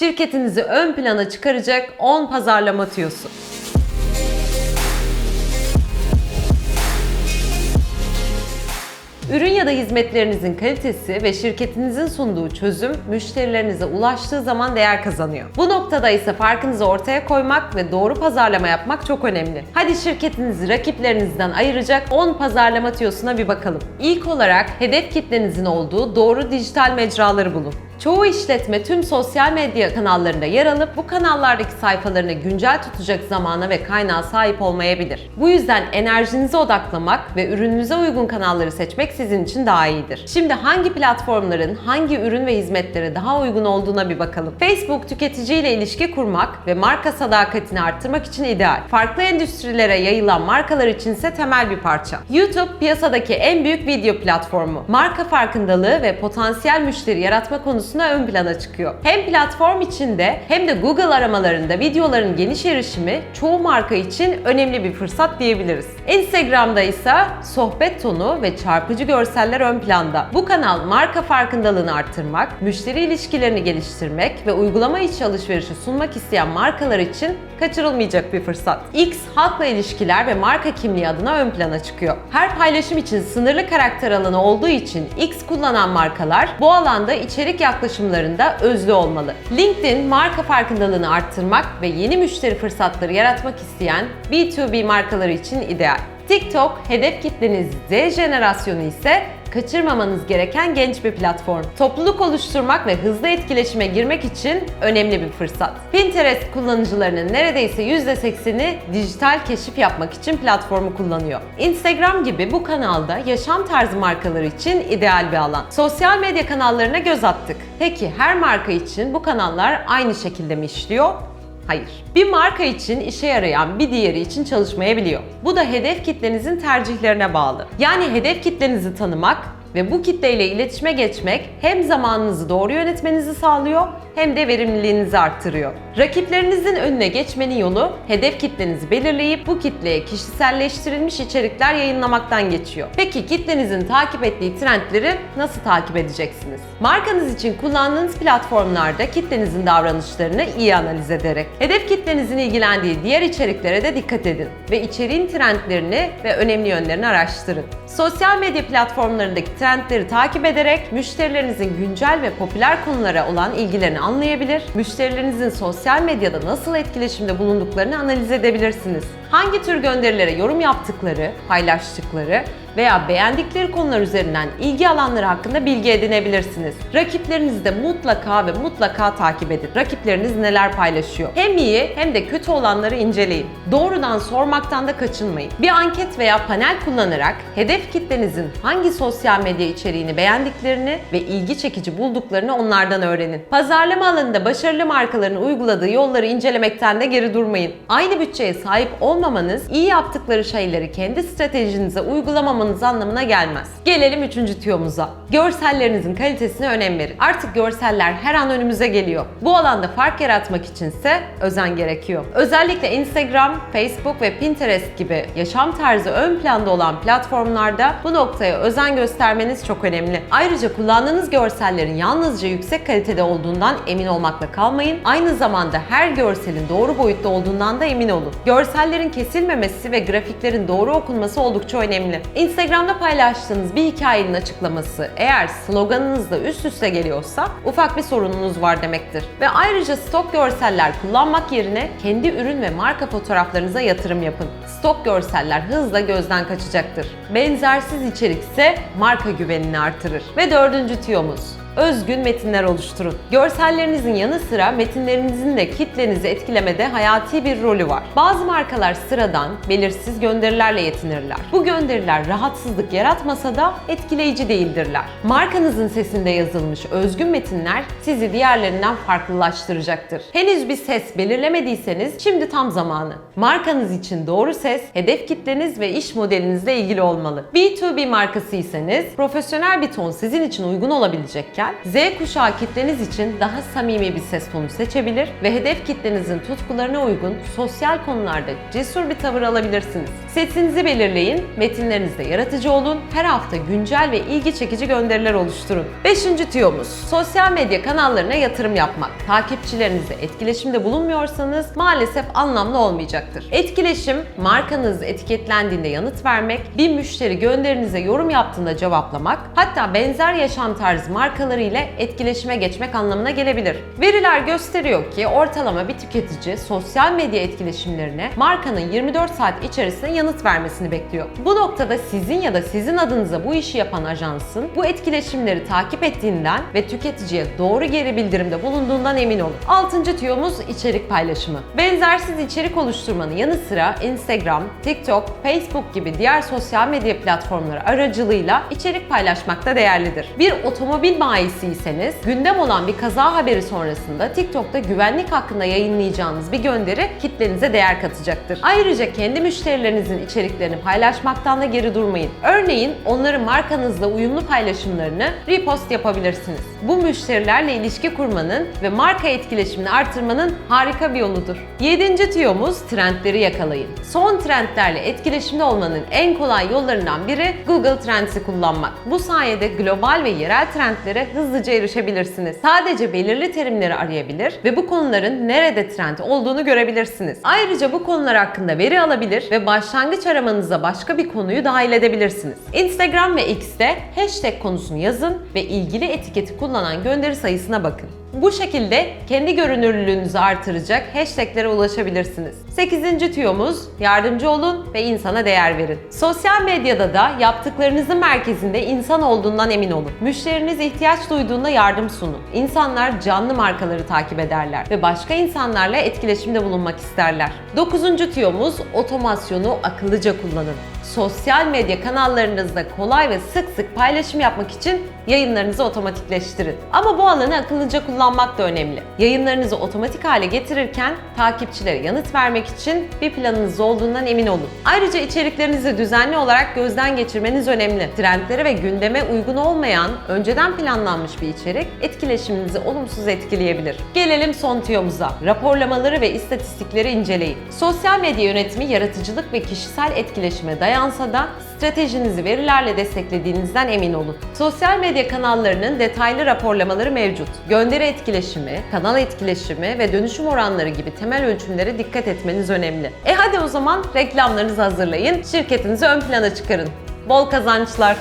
Şirketinizi ön plana çıkaracak 10 pazarlama tüyosu. Ürün ya da hizmetlerinizin kalitesi ve şirketinizin sunduğu çözüm müşterilerinize ulaştığı zaman değer kazanıyor. Bu noktada ise farkınızı ortaya koymak ve doğru pazarlama yapmak çok önemli. Hadi şirketinizi rakiplerinizden ayıracak 10 pazarlama tüyosuna bir bakalım. İlk olarak hedef kitlenizin olduğu doğru dijital mecraları bulun. Çoğu işletme tüm sosyal medya kanallarında yer alıp bu kanallardaki sayfalarını güncel tutacak zamana ve kaynağa sahip olmayabilir. Bu yüzden enerjinizi odaklamak ve ürününüze uygun kanalları seçmek sizin için daha iyidir. Şimdi hangi platformların hangi ürün ve hizmetlere daha uygun olduğuna bir bakalım. Facebook tüketiciyle ilişki kurmak ve marka sadakatini arttırmak için ideal. Farklı endüstrilere yayılan markalar içinse temel bir parça. YouTube piyasadaki en büyük video platformu. Marka farkındalığı ve potansiyel müşteri yaratma konusunda ön plana çıkıyor. Hem platform içinde hem de Google aramalarında videoların geniş erişimi çoğu marka için önemli bir fırsat diyebiliriz. Instagram'da ise sohbet tonu ve çarpıcı görseller ön planda. Bu kanal marka farkındalığını arttırmak, müşteri ilişkilerini geliştirmek ve uygulama içi alışverişi sunmak isteyen markalar için kaçırılmayacak bir fırsat. X halkla ilişkiler ve marka kimliği adına ön plana çıkıyor. Her paylaşım için sınırlı karakter alanı olduğu için X kullanan markalar bu alanda içerik yaklaşımlarında özlü olmalı. LinkedIn marka farkındalığını arttırmak ve yeni müşteri fırsatları yaratmak isteyen B2B markaları için ideal. TikTok hedef kitleniz Z jenerasyonu ise kaçırmamanız gereken genç bir platform. Topluluk oluşturmak ve hızlı etkileşime girmek için önemli bir fırsat. Pinterest kullanıcılarının neredeyse %80'i dijital keşif yapmak için platformu kullanıyor. Instagram gibi bu kanalda yaşam tarzı markaları için ideal bir alan. Sosyal medya kanallarına göz attık. Peki her marka için bu kanallar aynı şekilde mi işliyor? Hayır. Bir marka için işe yarayan bir diğeri için çalışmayabiliyor. Bu da hedef kitlenizin tercihlerine bağlı. Yani hedef kitlenizi tanımak ve bu kitleyle iletişime geçmek hem zamanınızı doğru yönetmenizi sağlıyor hem de verimliliğinizi arttırıyor. Rakiplerinizin önüne geçmenin yolu hedef kitlenizi belirleyip bu kitleye kişiselleştirilmiş içerikler yayınlamaktan geçiyor. Peki kitlenizin takip ettiği trendleri nasıl takip edeceksiniz? Markanız için kullandığınız platformlarda kitlenizin davranışlarını iyi analiz ederek, hedef kitlenizin ilgilendiği diğer içeriklere de dikkat edin ve içeriğin trendlerini ve önemli yönlerini araştırın. Sosyal medya platformlarındaki trendleri takip ederek müşterilerinizin güncel ve popüler konulara olan ilgilerini anlayabilir, müşterilerinizin sosyal medyada nasıl etkileşimde bulunduklarını analiz edebilirsiniz. Hangi tür gönderilere yorum yaptıkları, paylaştıkları veya beğendikleri konular üzerinden ilgi alanları hakkında bilgi edinebilirsiniz. Rakiplerinizi de mutlaka ve mutlaka takip edin. Rakipleriniz neler paylaşıyor? Hem iyi hem de kötü olanları inceleyin. Doğrudan sormaktan da kaçınmayın. Bir anket veya panel kullanarak hedef kitlenizin hangi sosyal medya içeriğini beğendiklerini ve ilgi çekici bulduklarını onlardan öğrenin. Pazarlama alanında başarılı markaların uyguladığı yolları incelemekten de geri durmayın. Aynı bütçeye sahip olmamanız iyi yaptıkları şeyleri kendi stratejinize uygulamamanız anlamına gelmez. Gelelim üçüncü tüyomuza. Görsellerinizin kalitesine önem verin. Artık görseller her an önümüze geliyor. Bu alanda fark yaratmak içinse özen gerekiyor. Özellikle Instagram, Facebook ve Pinterest gibi yaşam tarzı ön planda olan platformlarda bu noktaya özen göstermeniz çok önemli. Ayrıca kullandığınız görsellerin yalnızca yüksek kalitede olduğundan emin olmakla kalmayın. Aynı zamanda her görselin doğru boyutta olduğundan da emin olun. Görsellerin kesilmemesi ve grafiklerin doğru okunması oldukça önemli. Instagram'da paylaştığınız bir hikayenin açıklaması eğer sloganınızla üst üste geliyorsa ufak bir sorununuz var demektir. Ve ayrıca stok görseller kullanmak yerine kendi ürün ve marka fotoğraflarınıza yatırım yapın. Stok görseller hızla gözden kaçacaktır. Benzersiz içerik ise marka güvenini artırır. Ve dördüncü tüyomuz özgün metinler oluşturun. Görsellerinizin yanı sıra metinlerinizin de kitlenizi etkilemede hayati bir rolü var. Bazı markalar sıradan, belirsiz gönderilerle yetinirler. Bu gönderiler rahatsızlık yaratmasa da etkileyici değildirler. Markanızın sesinde yazılmış özgün metinler sizi diğerlerinden farklılaştıracaktır. Henüz bir ses belirlemediyseniz şimdi tam zamanı. Markanız için doğru ses, hedef kitleniz ve iş modelinizle ilgili olmalı. B2B markasıysanız profesyonel bir ton sizin için uygun olabilecekken çalışırken Z kuşağı kitleniz için daha samimi bir ses tonu seçebilir ve hedef kitlenizin tutkularına uygun sosyal konularda cesur bir tavır alabilirsiniz. Setinizi belirleyin, metinlerinizde yaratıcı olun, her hafta güncel ve ilgi çekici gönderiler oluşturun. Beşinci tüyomuz, sosyal medya kanallarına yatırım yapmak. Takipçilerinizle etkileşimde bulunmuyorsanız maalesef anlamlı olmayacaktır. Etkileşim, markanız etiketlendiğinde yanıt vermek, bir müşteri gönderinize yorum yaptığında cevaplamak, hatta benzer yaşam tarzı markaları ile etkileşime geçmek anlamına gelebilir. Veriler gösteriyor ki ortalama bir tüketici sosyal medya etkileşimlerine markanın 24 saat içerisinde yanıt vermesini bekliyor. Bu noktada sizin ya da sizin adınıza bu işi yapan ajansın bu etkileşimleri takip ettiğinden ve tüketiciye doğru geri bildirimde bulunduğundan emin olun. Altıncı tüyomuz içerik paylaşımı. Benzersiz içerik oluşturmanın yanı sıra Instagram, TikTok, Facebook gibi diğer sosyal medya platformları aracılığıyla içerik paylaşmak da değerlidir. Bir otomobil bayisiyseniz gündem olan bir kaza haberi sonrasında TikTok'ta güvenlik hakkında yayınlayacağınız bir gönderi kitlenize değer katacaktır. Ayrıca kendi müşterilerinizin içeriklerini paylaşmaktan da geri durmayın. Örneğin onların markanızla uyumlu paylaşımlarını repost yapabilirsiniz. Bu müşterilerle ilişki kurmanın ve marka etkileşimini artırmanın harika bir yoludur. Yedinci tüyomuz trendleri yakalayın. Son trendlerle etkileşimde olmanın en kolay yollarından biri Google Trends'i kullanmak. Bu sayede global ve yerel trendlere hızlıca erişebilirsiniz. Sadece belirli terimleri arayabilir ve bu konuların nerede trend olduğunu görebilirsiniz. Ayrıca bu konular hakkında veri alabilir ve başlangıç aramanıza başka bir konuyu dahil edebilirsiniz. Instagram ve X'te hashtag konusunu yazın ve ilgili etiketi kullanan gönderi sayısına bakın. Bu şekilde kendi görünürlülüğünüzü artıracak hashtaglere ulaşabilirsiniz. 8. tüyomuz yardımcı olun ve insana değer verin. Sosyal medyada da yaptıklarınızın merkezinde insan olduğundan emin olun. Müşteriniz ihtiyaç duyduğunda yardım sunun. İnsanlar canlı markaları takip ederler ve başka insanlarla etkileşimde bulunmak isterler. 9. tüyomuz otomasyonu akıllıca kullanın. Sosyal medya kanallarınızda kolay ve sık sık paylaşım yapmak için yayınlarınızı otomatikleştirin. Ama bu alanı akıllıca kullanmak da önemli. Yayınlarınızı otomatik hale getirirken takipçilere yanıt vermek için bir planınız olduğundan emin olun. Ayrıca içeriklerinizi düzenli olarak gözden geçirmeniz önemli. Trendlere ve gündeme uygun olmayan, önceden planlanmış bir içerik etkileşiminizi olumsuz etkileyebilir. Gelelim son tüyomuza. Raporlamaları ve istatistikleri inceleyin. Sosyal medya yönetimi yaratıcılık ve kişisel etkileşime dayansa da stratejinizi verilerle desteklediğinizden emin olun. Sosyal medya kanallarının detaylı raporlamaları mevcut. Gönderi etkileşimi, kanal etkileşimi ve dönüşüm oranları gibi temel ölçümlere dikkat etmeniz önemli. E hadi o zaman reklamlarınızı hazırlayın, şirketinizi ön plana çıkarın. Bol kazançlar.